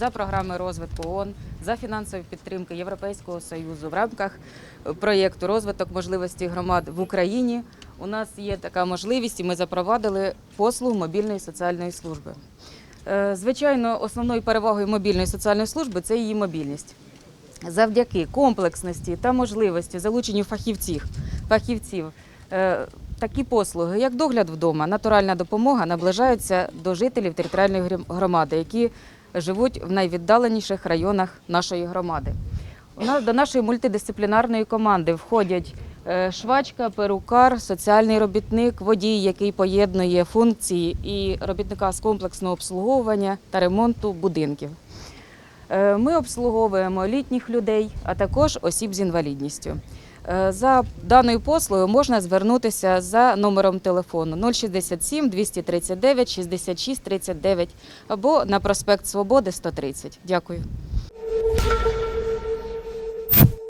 за програми розвитку ООН, за фінансової підтримки Європейського союзу в рамках проєкту розвиток можливості громад в Україні. У нас є така можливість, і ми запровадили послугу мобільної соціальної служби. Е, Звичайно, основною перевагою мобільної соціальної служби це її мобільність. Завдяки комплексності та можливості залученню фахівців, фахівців е, такі послуги, як догляд вдома, натуральна допомога, наближаються до жителів територіальної громади, які живуть в найвіддаленіших районах нашої громади. До нашої мультидисциплінарної команди входять е, швачка, перукар, соціальний робітник, водій, який поєднує функції і робітника з комплексного обслуговування та ремонту будинків. Е, Ми обслуговуємо літніх людей, а також осіб з інвалідністю. Е, За даною послугою можна звернутися за номером телефону 067 239 66 39 або на проспект Свободи 130. Дякую.